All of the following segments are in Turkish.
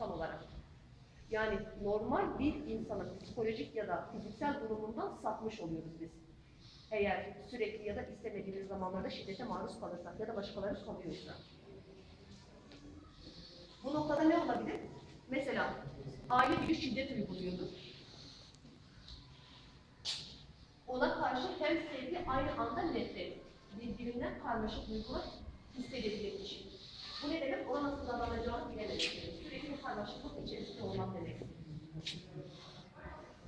duygusal olarak. Yani normal bir insanın psikolojik ya da fiziksel durumundan sapmış oluyoruz biz. Eğer sürekli ya da istemediğimiz zamanlarda şiddete maruz kalırsak ya da başkaları kalıyorsa. Bu noktada ne olabilir? Mesela aile bir şiddet uyguluyordur. Ona karşı hem sevgi aynı anda nefret, birbirinden karmaşık duygular hissedebilir kişi. Bu ne demek? Ona nasıl davranacağını bilememek demek. Karmaşıklık içerisinde olmak demek.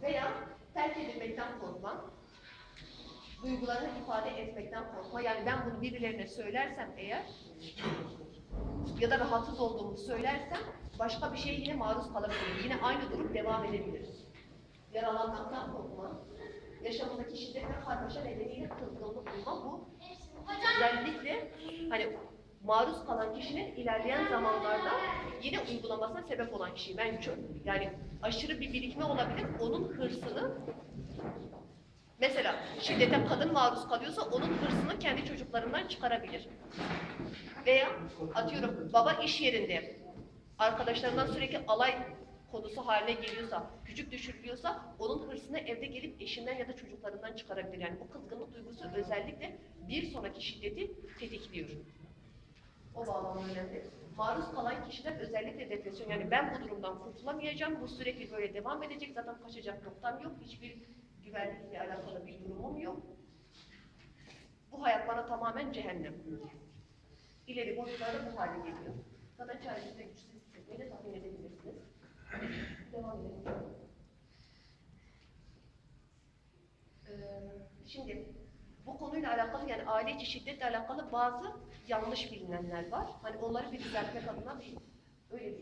Veya terk edilmekten korkma, duygularını ifade etmekten korkma. Yani ben bunu birilerine söylersem eğer ya da rahatsız olduğumu söylersem başka bir şeye yine maruz kalabilirim. Yine aynı durum devam edebilir. Yaralanmaktan korkma, yaşamındaki şiddet ve karmaşa nedeniyle kızgınlık duyma bu özellikle hani maruz kalan kişinin ilerleyen zamanlarda yine uygulamasına sebep olan kişi. Ben çok yani aşırı bir birikme olabilir. Onun hırsını mesela şiddete kadın maruz kalıyorsa onun hırsını kendi çocuklarından çıkarabilir. Veya atıyorum baba iş yerinde arkadaşlarından sürekli alay konusu haline geliyorsa, küçük düşürülüyorsa onun hırsını evde gelip eşinden ya da çocuklarından çıkarabilir. Yani o kızgınlık duygusu özellikle bir sonraki şiddeti tetikliyor. O bağlamda önemli. Maruz kalan kişiler özellikle depresyon. Yani ben bu durumdan kurtulamayacağım, bu sürekli böyle devam edecek. Zaten kaçacak noktam yok, hiçbir güvenlikle alakalı bir durumum yok. Bu hayat bana tamamen cehennem. İleri boyutlarda bu hale geliyor. Zaten çaresiz ve güçsüz hissetmeyi de tahmin edebilirsiniz. Devam edelim. Ee, şimdi bu konuyla alakalı yani aile içi şiddetle alakalı bazı yanlış bilinenler var. Hani onları bir düzeltmek adına bir öyle bir